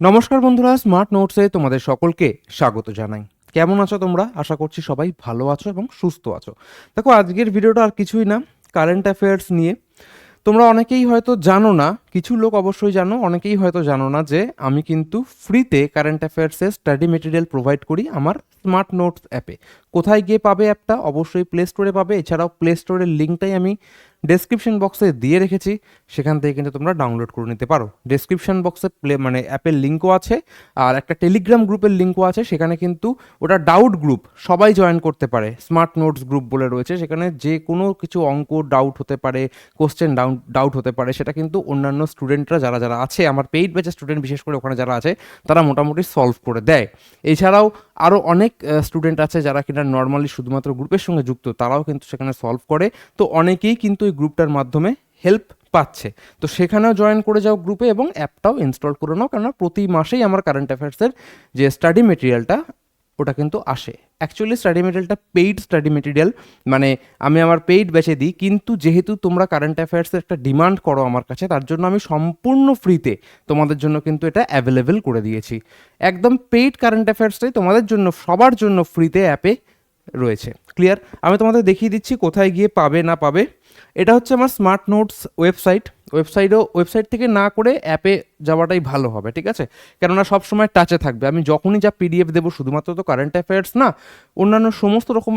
নমস্কার বন্ধুরা স্মার্ট নোটসে তোমাদের সকলকে স্বাগত জানাই। কেমন আছো তোমরা? আশা করছি সবাই ভালো আছো এবং সুস্থ আছো। দেখো, আজকের ভিডিওটা আর কিছুই না কারেন্ট অ্যাফেয়ার্স নিয়ে। তোমরা অনেকেই হয়তো জানো না কিছু লোক অবশ্যই জানো, অনেকেই হয়তো জানো না যে আমি কিন্তু ফ্রিতে কারেন্ট অ্যাফেয়ার্সের স্টাডি মেটেরিয়াল প্রোভাইড করি আমার স্মার্ট নোটস অ্যাপে কোথায় গিয়ে পাবে অ্যাপটা অবশ্যই প্লে স্টোরে পাবে। এছাড়াও প্লে স্টোরের লিঙ্কটাই আমি ডেসক্রিপশন বক্সে দিয়ে রেখেছি। সেখান থেকে কিন্তু তোমরা ডাউনলোড করে নিতে পারো। ডেসক্রিপশন বক্সে প্লে মানে অ্যাপের লিঙ্কও আছে, আর একটা টেলিগ্রাম গ্রুপের লিঙ্কও আছে। সেখানে কিন্তু ওটা ডাউট গ্রুপ সবাই জয়েন করতে পারে। স্মার্ট নোটস গ্রুপ বলে রয়েছে। সেখানে যে কোনো কিছু অঙ্ক ডাউট হতে পারে কোশ্চেন ডাউট ডাউট হতে পারে, সেটা কিন্তু অন্যান্য স্টুডেন্টরা যারা যারা আছে, আমার পেইড ব্যাচের স্টুডেন্ট বিশেষ করে ওখানে যারা আছে, তারা মোটামুটি সলভ করে দেয়। এছাড়াও আরও অনেক স্টুডেন্ট আছে যারা কিনা নর্মালি শুধুমাত্র গ্রুপের সঙ্গে যুক্ত, তারাও কিন্তু সেখানে সলভ করে। তো অনেকেই কিন্তু এই গ্রুপটার মাধ্যমে হেল্প পাচ্ছে। তো সেখানেও জয়েন করে যাও গ্রুপে এবং অ্যাপটাও ইনস্টল করে নাও। কেননা প্রতি মাসেই আমার কারেন্ট অ্যাফেয়ার্সের যে স্টাডি মেটেরিয়ালটা ওটা কিন্তু আসে। অ্যাকচুয়ালি স্টাডি মেটেরিয়ালটা পেইড স্টাডি মেটেরিয়াল মানে আমি আমার পেইড বেচে দিই, কিন্তু যেহেতু তোমরা কারেন্ট অ্যাফেয়ার্সের একটা ডিমান্ড করো আমার কাছে, তার জন্য আমি সম্পূর্ণ ফ্রিতে তোমাদের জন্য কিন্তু এটা অ্যাভেলেবেল করে দিয়েছি। একদম পেইড কারেন্ট অ্যাফেয়ার্সটাই তোমাদের জন্য, সবার জন্য ফ্রিতে অ্যাপে রয়েছে। ক্লিয়ার আমি তোমাদের দেখিয়ে দিচ্ছি কোথায় গিয়ে পাবে না পাবে। এটা হচ্ছে আমার স্মার্ট নোটস ওয়েবসাইট ওয়েবসাইটও, ওয়েবসাইট থেকে না করে অ্যাপে যাওয়াটাই ভালো হবে, ঠিক আছে? কেননা সব সময় টাচে থাকবে। আমি যখনই যা পিডিএফ দেবো, শুধুমাত্র তো কারেন্ট অ্যাফেয়ার্স না, অন্যান্য সমস্ত রকম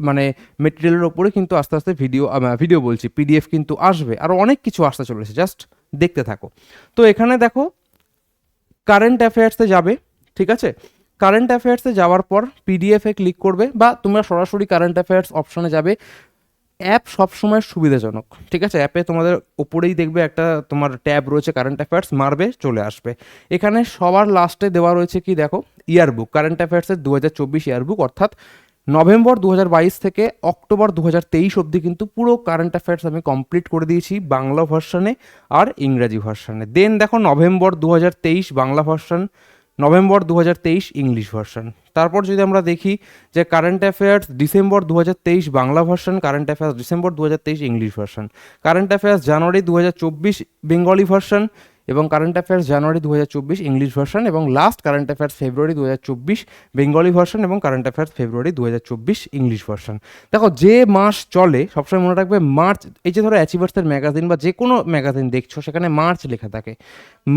মানে মেটেরিয়ালের ওপরে কিন্তু আস্তে আস্তে ভিডিও ভিডিও বলছি। পিডিএফ কিন্তু আসবে। আরও অনেক কিছু আসতে চলেছে। জাস্ট দেখতে থাকো। তো এখানে দেখো কারেন্ট অ্যাফেয়ার্সে যাবে, ঠিক আছে? কারেন্ট অ্যাফেয়ার্সে যাওয়ার পর পিডিএফে ক্লিক করবে বা তোমরা সরাসরি কারেন্ট অ্যাফেয়ার্স অপশানে যাবে। অ্যাপ সবসময় সুবিধাজনক, ঠিক আছে? অ্যাপে তোমাদের ওপরেই দেখবে একটা তোমার ট্যাব রয়েছে কারেন্ট অ্যাফেয়ার্স মারবে, চলে আসবে। এখানে সবার লাস্টে দেওয়া রয়েছে কি দেখো? ইয়ারবুক কারেন্ট অ্যাফেয়ার্সের দু হাজার চব্বিশ ইয়ারবুক অর্থাৎ নভেম্বর দু হাজার বাইশ থেকে অক্টোবর দু হাজার তেইশ অবধি কিন্তু পুরো কারেন্ট অ্যাফেয়ার্স আমি কমপ্লিট করে দিয়েছি বাংলা ভার্সানে আর ইংরাজি ভার্সানে দেন দেখো নভেম্বর দু হাজার তেইশ বাংলা ভার্সান নভেম্বর দু হাজার তেইশ ইংলিশ ভার্সন। তারপর যদি আমরা দেখি যে কারেন্ট অ্যাফেয়ার্স ডিসেম্বর দু হাজার তেইশ Bangla version current affairs December দু হাজার তেইশ English version. Current affairs January দু হাজার চব্বিশ বেঙ্গলি ভার্সন এবং কারেন্ট অ্যাফেয়ার্স জানুয়ারি দু হাজার চব্বিশ ইংলিশ ভার্সন এবং লাস্ট কারেন্ট অ্যাফেয়ার্স ফেব্রুয়ারি দু হাজার চব্বিশ বেঙ্গলি ভার্সন এবং কারেন্ট অ্যাফেয়ার্স ফেব্রুয়ারি দুহাজার চব্বিশ ইংলিশ ভার্সন দেখো, যে মাস চলে, সবসময় মনে রাখবে মার্চ এই যে ধরো অ্যাচিভার্সের ম্যাগাজিন বা যে কোনো ম্যাগাজিন দেখছ, সেখানে মার্চ লেখা থাকে।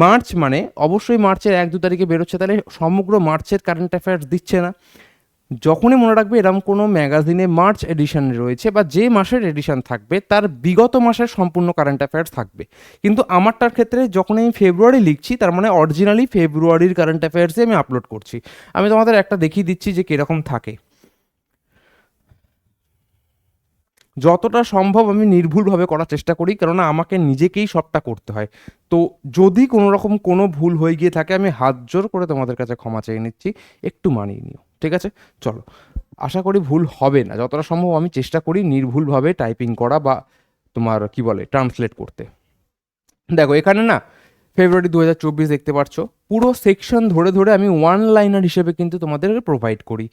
মার্চ মানে অবশ্যই মার্চের এক, দু তারিখে বেরোচ্ছে, তাহলে সমগ্র মার্চের কারেন্ট অ্যাফেয়ার্স দিচ্ছে না। যখনই মনে রাখবে এরকম কোনো ম্যাগাজিনে মার্চ এডিশন রয়েছে বা যে মাসের এডিশন থাকবে, তার বিগত মাসের সম্পূর্ণ কারেন্ট অ্যাফেয়ার্স থাকবে। কিন্তু আমারটার ক্ষেত্রে যখন আমি ফেব্রুয়ারি লিখছি, তার মানে অরিজিনালি ফেব্রুয়ারির কারেন্ট অ্যাফেয়ার্সই আমি আপলোড করছি। আমি তোমাদের একটা দেখিয়ে দিচ্ছি যে কীরকম থাকে। যতটা সম্ভব আমি নির্ভুলভাবে করার চেষ্টা করি, কেননা আমাকে নিজেকেই সবটা করতে হয়। তো যদি কোনো রকম কোনো ভুল হয়ে গিয়ে থাকে, আমি হাত জোর করে তোমাদের কাছে ক্ষমা চেয়ে নিচ্ছি। একটু মানিয়ে নিও। ঠিক আছে? চলো। আশা করি ভুল হবে না। যতটা সম্ভব আমি চেষ্টা করি নির্ভুলভাবে টাইপিং করা বা তোমার কি বলে ট্রান্সলেট করতে। দেখো, এখানে না ফেব্রুয়ারি দু হাজার চব্বিশ দেখতে পাচ্ছ। পুরো সেকশন ধরে ধরে আমি ওয়ান লাইনার হিসেবে কিন্তু তোমাদেরকে প্রোভাইড করি।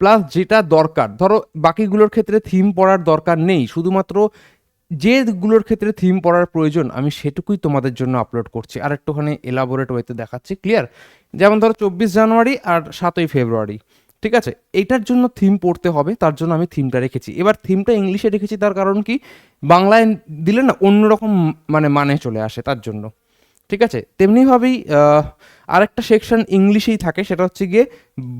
প্লাস যেটা দরকার, ধরো বাকিগুলোর ক্ষেত্রে থিম পড়ার দরকার নেই। শুধুমাত্র যেগুলোর ক্ষেত্রে থিম পড়ার প্রয়োজন, আমি সেটুকুই তোমাদের জন্য আপলোড করছি। আর একটুখানি এলাবোরেট ওয়েতে দেখাচ্ছি ক্লিয়ার যেমন ধরো চব্বিশ জানুয়ারি আর সাতই ফেব্রুয়ারি ঠিক আছে? এইটার জন্য থিম পড়তে হবে, তার জন্য আমি থিমটা রেখেছি। এবার থিমটা ইংলিশে রেখেছি, তার কারণ কি? বাংলায় দিলে না অন্যরকম মানে মানে চলে আসে তার জন্য। ঠিক আছে? তেমনিভাবেই আরেকটা সেকশন ইংলিশেই থাকে, সেটা হচ্ছে গিয়ে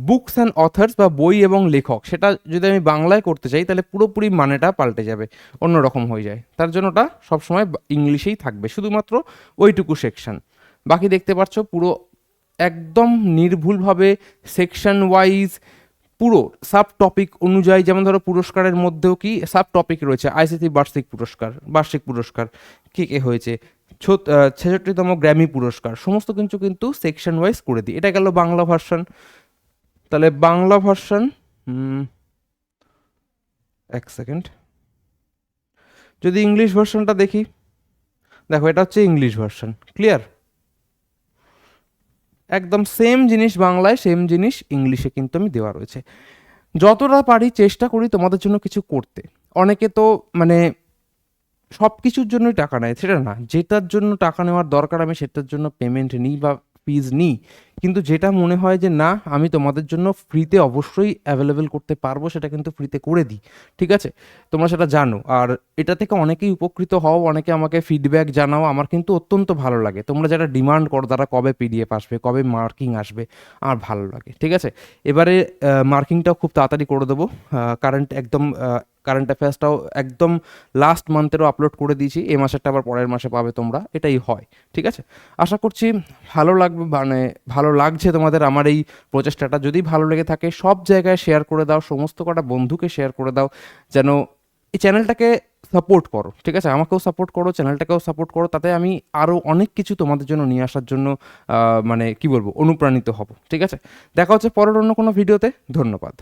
বুকস অ্যান্ড অথার্স বা বই এবং লেখক। সেটা যদি আমি বাংলায় করতে চাই, তাহলে পুরোপুরি মানেটা পাল্টে যাবে, অন্যরকম হয়ে যায়। তার জন্য ওটা সবসময় ইংলিশেই থাকবে, শুধুমাত্র ওইটুকু সেকশন বাকি দেখতে পাচ্ছ, পুরো একদম নির্ভুলভাবে সেকশন ওয়াইজ পুরো সাব টপিক অনুযায়ী, যেমন ধরো পুরস্কারের মধ্যেও কি সাব টপিক রয়েছে আইসিসি বার্ষিক পুরস্কার বার্ষিক পুরস্কার, কে কে হয়েছে? ছেষট্টিতম গ্র্যামি পুরস্কার, সমস্ত কিছু কিন্তু সেকশন ওয়াইজ করে দিই। এটা গেল বাংলা ভার্সন তাহলে বাংলা ভার্সন এক সেকেন্ড যদি ইংলিশ ভার্সনটা দেখি, দেখো এটা হচ্ছে ইংলিশ ভার্সন ক্লিয়ার একদম সেম জিনিস বাংলায় সেম জিনিস ইংলিশে কিন্তু আমি দেওয়া রয়েছে। যতটা পারি চেষ্টা করি তোমাদের জন্য কিছু করতে। অনেকে তো মানে সব কিছুর জন্যই টাকা নেয়, সেটা না। যেটার জন্য টাকা নেওয়ার দরকার আমি, সেটার জন্য পেমেন্ট নিই বা ফিজ নিই কিন্তু যেটা মনে হয় যে, না, আমি তোমাদের জন্য ফ্রিতে অবশ্যই অ্যাভেলেবেল করতে পারব, সেটা কিন্তু ফ্রিতে করে দিই। ঠিক আছে? তোমরা সেটা জানো। আর এটা থেকে অনেকেই উপকৃত হও, অনেকে আমাকে ফিডব্যাক জানাও, আমার কিন্তু অত্যন্ত ভালো লাগে। তোমরা যারা ডিমান্ড করো, তারা কবে পিডিএফ আসবে, কবে মার্কিং আসবে, আমার ভালো লাগে। ঠিক আছে? এবারে মার্কিংটাও খুব তাড়াতাড়ি করে দেবো। কারেন্ট একদম কারেন্ট অ্যাফেয়ার্সটাও একদম লাস্ট মান্থেরও আপলোড করে দিয়েছি। এ মাসেরটা আবার পরের মাসে পাবে তোমরা। এটাই হয়। ঠিক আছে? আশা করছি ভালো লাগবে মানে ভালো লাগছে তোমাদের আমার এই প্রচেষ্টাটা। যদি ভালো লেগে থাকে, সব জায়গায় শেয়ার করে দাও, সমস্ত কটা বন্ধুকে শেয়ার করে দাও, যেন এই চ্যানেলটাকে সাপোর্ট করো, ঠিক আছে? আমাকেও সাপোর্ট করো চ্যানেলটাকেও সাপোর্ট করো, তাতে আমি আরও অনেক কিছু তোমাদের জন্য নিয়ে আসার জন্য মানে কি বলব, অনুপ্রাণিত হব, ঠিক আছে? দেখা হচ্ছে পরের অন্য কোনো ভিডিওতে ধন্যবাদ।